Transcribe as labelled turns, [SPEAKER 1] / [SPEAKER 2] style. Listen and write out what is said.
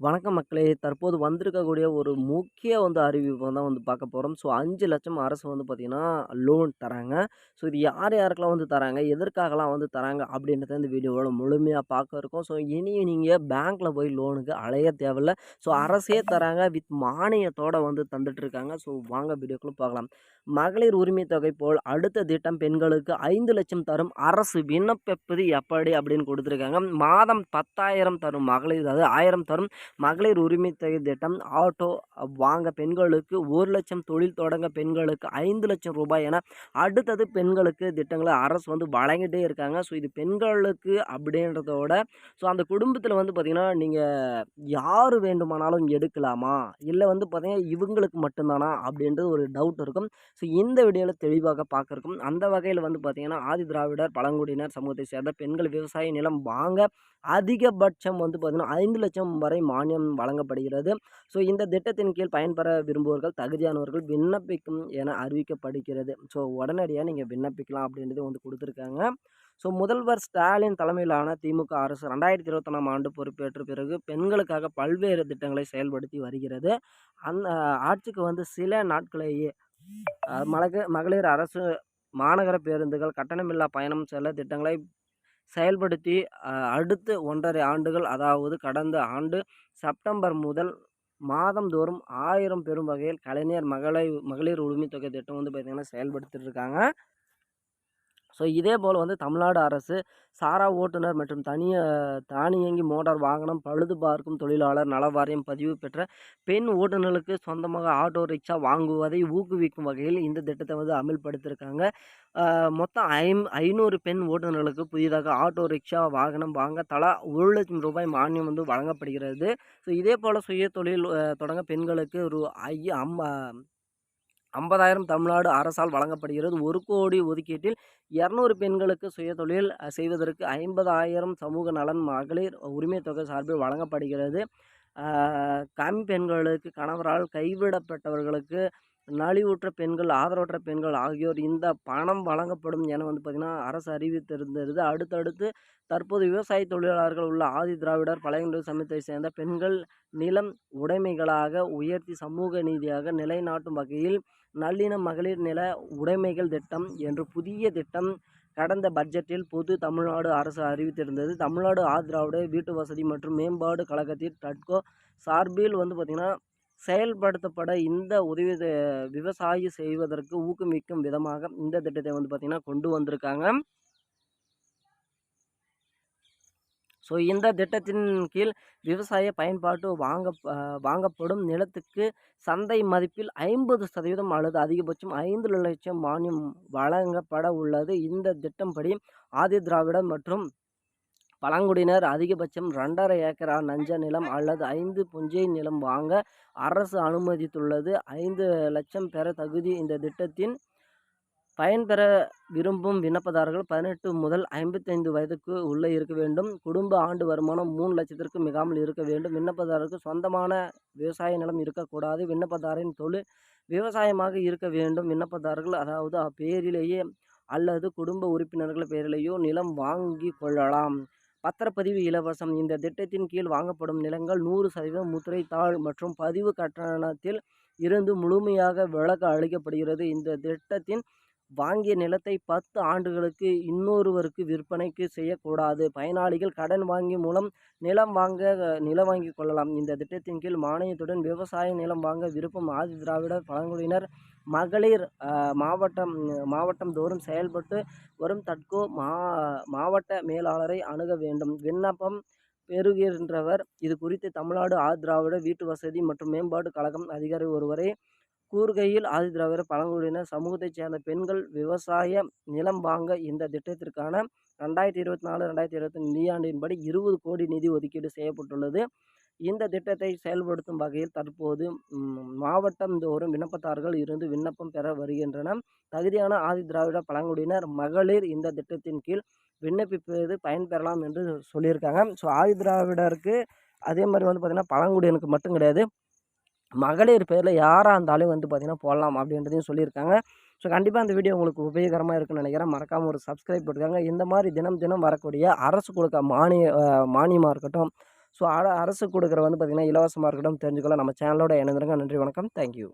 [SPEAKER 1] வணக்கம் மக்களே! தற்போது வந்திருக்கக்கூடிய ஒரு முக்கிய வந்து அறிவிப்பு தான் வந்து பார்க்க போகிறோம் ஸோ அஞ்சு லட்சம் அரசு வந்து பார்த்திங்கன்னா லோன் தராங்க. ஸோ இது யார் யாருக்கெல்லாம் வந்து தராங்க? எதற்காகலாம் வந்து தராங்க? அப்படின்றத இந்த வீடியோவோட முழுமையாக பார்க்க இருக்கும் ஸோ இனி நீங்கள் பேங்க்கில் போய் லோனுக்கு அலைய தேவையில்ல. ஸோ அரசே தராங்க வித் மானியத்தோட வந்து தந்துட்டுருக்காங்க ஸோ வாங்க வீடியோக்குள்ளே பார்க்கலாம். மகளிர் உரிமை தொகை போல் அடுத்த திட்டம் பெண்களுக்கு ஐந்து லட்சம் தரும் அரசு விண்ணப்பிப்பது எப்படி? அப்படின்னு கொடுத்துருக்காங்க மாதம் 10,000 தரும் மகளிர் அதாவது ஆயிரம் தரும் மகளிர் உரிமை தொகை திட்டம். ஆட்டோ வாங்க பெண்களுக்கு ஒரு லட்சம் தொழில் தொடங்க பெண்களுக்கு ஐந்து லட்சம் ரூபாய் என அடுத்தது பெண்களுக்கு திட்டங்களை அரசு வந்து வழங்கிட்டே இருக்காங்க. ஸோ இது பெண்களுக்கு அப்படின்றதோட ஸோ அந்த குடும்பத்தில் வந்து பார்த்திங்கன்னா நீங்கள் யார் வேண்டுமானாலும் எடுக்கலாமா? இல்லை வந்து பார்த்தீங்கன்னா, இவங்களுக்கு மட்டும்தானா அப்படின்றது ஒரு டவுட் இருக்கும். ஸோ இந்த வீடியோவில் தெளிவாக பார்க்குறக்கும் அந்த வகையில் வந்து பார்த்திங்கன்னா ஆதி திராவிடர், பழங்குடியினர் சமூகத்தை சேர்ந்த பெண்கள் விவசாய நிலம் வாங்க அதிகபட்சம் வந்து பார்த்தீங்கன்னா, 5,00,000 வரை மானியம் வழங்கப்படுகிறது. ஸோ இந்த திட்டத்தின் கீழ் பயன்பெற விரும்புவோர்கள் தகுதியானவர்கள் விண்ணப்பிக்கும் என அறிவிக்கப்படுகிறது. ஸோ உடனடியாக நீங்கள் விண்ணப்பிக்கலாம் அப்படின்றத வந்து கொடுத்துருக்காங்க ஸோ முதல்வர் ஸ்டாலின் தலைமையிலான திமுக அரசு 2021ஆம் ஆண்டு பொறுப்பேற்ற பிறகு பெண்களுக்காக பல்வேறு திட்டங்களை செயல்படுத்தி வருகிறது. அந்த ஆட்சிக்கு வந்து சில நாட்களேயே அ மலக மகளிர் அரசு மாநகர பேருந்துகள் கட்டணமில்லா பயணம் செல்ல திட்டங்களை செயல்படுத்தி அடுத்த அடுத்து 1 1/2 ஆண்டுகள் அதாவது கடந்த ஆண்டு செப்டம்பர் முதல் மாதந்தோறும் ஆயிரம் பெறும் வகையில் கலைஞர் மகளை மகளிர் உரிமை தொகை திட்டம் வந்து பார்த்தீங்கன்னா, செயல்படுத்திட்டு இருக்காங்க. ஸோ இதே போல் வந்து தமிழ்நாடு அரசு சாரா ஓட்டுநர் மற்றும் தனிய தானியங்கி மோட்டார் வாகனம் பழுது பார்க்கும் தொழிலாளர் நல வாரியம் பதிவு பெற்ற பெண் ஓட்டுநர்களுக்கு சொந்தமாக ஆட்டோ ரிக்ஷா வாங்குவதை ஊக்குவிக்கும் வகையில் இந்த திட்டத்தை வந்து அமல்படுத்தியிருக்காங்க. மொத்தம் ஐம் ஐநூறு பெண் ஓட்டுநர்களுக்கு புதிதாக ஆட்டோ ரிக்ஷா வாகனம் வாங்க தலா ஒரு லட்சம் ரூபாய் மானியம் வந்து வழங்கப்படுகிறது. ஸோ இதே போல் சுய தொழில் தொடங்க பெண்களுக்கு ஒரு ஐ அம்மா 50,000 தமிழ்நாடு அரசால் வழங்கப்படுகிறது. ஒரு கோடி ஒதுக்கீட்டில் 200 பெண்களுக்கு சுயதொழில் செய்வதற்கு 50,000 சமூக நலன் மகளிர் உரிமை தொகை சார்பில் வழங்கப்படுகிறது. கம் பெண்களுக்கு கணவரால் கைவிடப்பட்டவர்களுக்கு, நலிவுற்ற பெண்கள், ஆதரவற்ற பெண்கள் ஆகியோர் இந்த பணம் வழங்கப்படும் என வந்து பார்த்திங்கன்னா அரசு அறிவித்திருந்தது. அடுத்தடுத்து தற்போது விவசாய தொழிலாளர்கள் உள்ள ஆதி திராவிடர், பழையங்குடி சமயத்தை சேர்ந்த பெண்கள் நிலம் உடைமைகளாக உயர்த்தி சமூக நீதியாக நிலைநாட்டும் வகையில் நல்லின மகளிர் நில உடைமைகள் திட்டம் என்று புதிய திட்டம் கடந்த பட்ஜெட்டில் பொது தமிழ்நாடு அரசு அறிவித்திருந்தது. தமிழ்நாடு ஆதித்ராவிடே வீட்டு வசதி மற்றும் மேம்பாடு கழகத்தின் டட்கோ சார்பில் வந்து பார்த்திங்கன்னா செயல்படுத்தப்பட இந்த உதவி விவசாயி செய்வதற்கு ஊக்குவிக்கும் விதமாக இந்த திட்டத்தை வந்து பார்த்திங்கன்னா கொண்டு வந்திருக்காங்க. ஸோ இந்த திட்டத்தின் கீழ் விவசாய பயன்பாட்டு வாங்க வாங்கப்படும் நிலத்துக்கு சந்தை மதிப்பில் 50% அல்லது அதிகபட்சம் ஐந்து லட்சம் மானியம் வழங்கப்பட உள்ளது. இந்த திட்டம்படி ஆதி திராவிடம் மற்றும் பழங்குடியினர் அதிகபட்சம் 2 1/2 ஏக்கரா நஞ்ச நிலம் அல்லது ஐந்து புஞ்சை நிலம் வாங்க அரசு அனுமதித்துள்ளது. ஐந்து லட்சம் பெற தகுதி இந்த திட்டத்தின் பயன்பெற விரும்பும் விண்ணப்பதாரர்கள் 18 முதல் 55 வயதுக்கு உள்ளே இருக்க வேண்டும். குடும்ப ஆண்டு வருமானம் 3,00,000ற்கு மிகாமல் இருக்க வேண்டும். விண்ணப்பதாரருக்கு சொந்தமான விவசாய நிலம் இருக்கக்கூடாது. விண்ணப்பதாரின் தொழில் விவசாயமாக இருக்க வேண்டும். விண்ணப்பதாரர்கள் அதாவது அப்பேரிலேயே அல்லது குடும்ப உறுப்பினர்கள் பெயரிலேயோ நிலம் வாங்கி கொள்ளலாம். பத்திரப்பதிவு இலவசம் இந்த திட்டத்தின் கீழ் வாங்கப்படும் நிலங்கள் 100% முத்திரை தாள் மற்றும் பதிவு கட்டணத்தில் இருந்து முழுமையாக விலக்கு அளிக்கப்படுகிறது. இந்த திட்டத்தின் வாங்கிய நிலத்தை 10 ஆண்டுகளுக்கு இன்னொருவருக்கு விற்பனைக்கு செய்யக்கூடாது. பயனாளிகள் கடன் வாங்கி மூலம் நிலம் வாங்க நிலம் வாங்கி கொள்ளலாம். இந்த திட்டத்தின் கீழ் மானியத்துடன் விவசாய நிலம் வாங்க விருப்பம் ஆதி திராவிடர், பழங்குடியினர் மகளிர் மாவட்டம் மாவட்டம் தோறும் செயல்பட்டு வரும் தட்கோ மா மாவட்ட மேலாளரை அணுக வேண்டும். விண்ணப்பம் பெறுகின்றவர் இது குறித்து தமிழ்நாடு ஆதிராவிட வீட்டு வசதி மற்றும் மேம்பாட்டு கழகம் அதிகாரி ஒருவரை கூறுகையில், ஆதி திராவிடர், பழங்குடியினர் சமூகத்தை சேர்ந்த பெண்கள் விவசாய நிலம் வாங்க இந்த திட்டத்திற்கான 2024, 2025 நிதியாண்டின்படி 20 கோடி நிதி ஒதுக்கீடு செய்யப்பட்டுள்ளது. இந்த திட்டத்தை செயல்படுத்தும் வகையில் தற்போது மாவட்டம் மாவட்டம்தோறும் விண்ணப்பத்தார்கள் இருந்து விண்ணப்பம் பெற வருகின்றன தகுதியான ஆதி திராவிட பழங்குடியினர் மகளிர் இந்த திட்டத்தின் கீழ் விண்ணப்பிப்பது பயன்பெறலாம் என்று சொல்லியிருக்காங்க. ஸோ ஆதி திராவிடருக்கு அதே மாதிரி வந்து பார்த்திங்கன்னா பழங்குடியினருக்கு மட்டும் கிடையாது. மகளிர் பேரில் யாராக இருந்தாலும் வந்து பார்த்தீங்கன்னா, போடலாம் அப்படின்றதையும் சொல்லியிருக்காங்க. ஸோ கண்டிப்பாக அந்த வீடியோ உங்களுக்கு உபயோகரமாக இருக்குன்னு நினைக்கிறேன். மறக்காமல் ஒரு சப்ஸ்கிரைப் போட்டுக்காங்க. இந்த மாதிரி தினம் தினம் வரக்கூடிய அரசு கொடுக்க மானிய மானியமாக இருக்கட்டும், ஸோ அரசு கொடுக்குற வந்து பார்த்திங்கன்னா இலவசமாக இருக்கட்டும். தெரிஞ்சுக்கலாம் நம்ம சேனலோட இணைந்துருங்க. நன்றி வணக்கம். தேங்க்யூ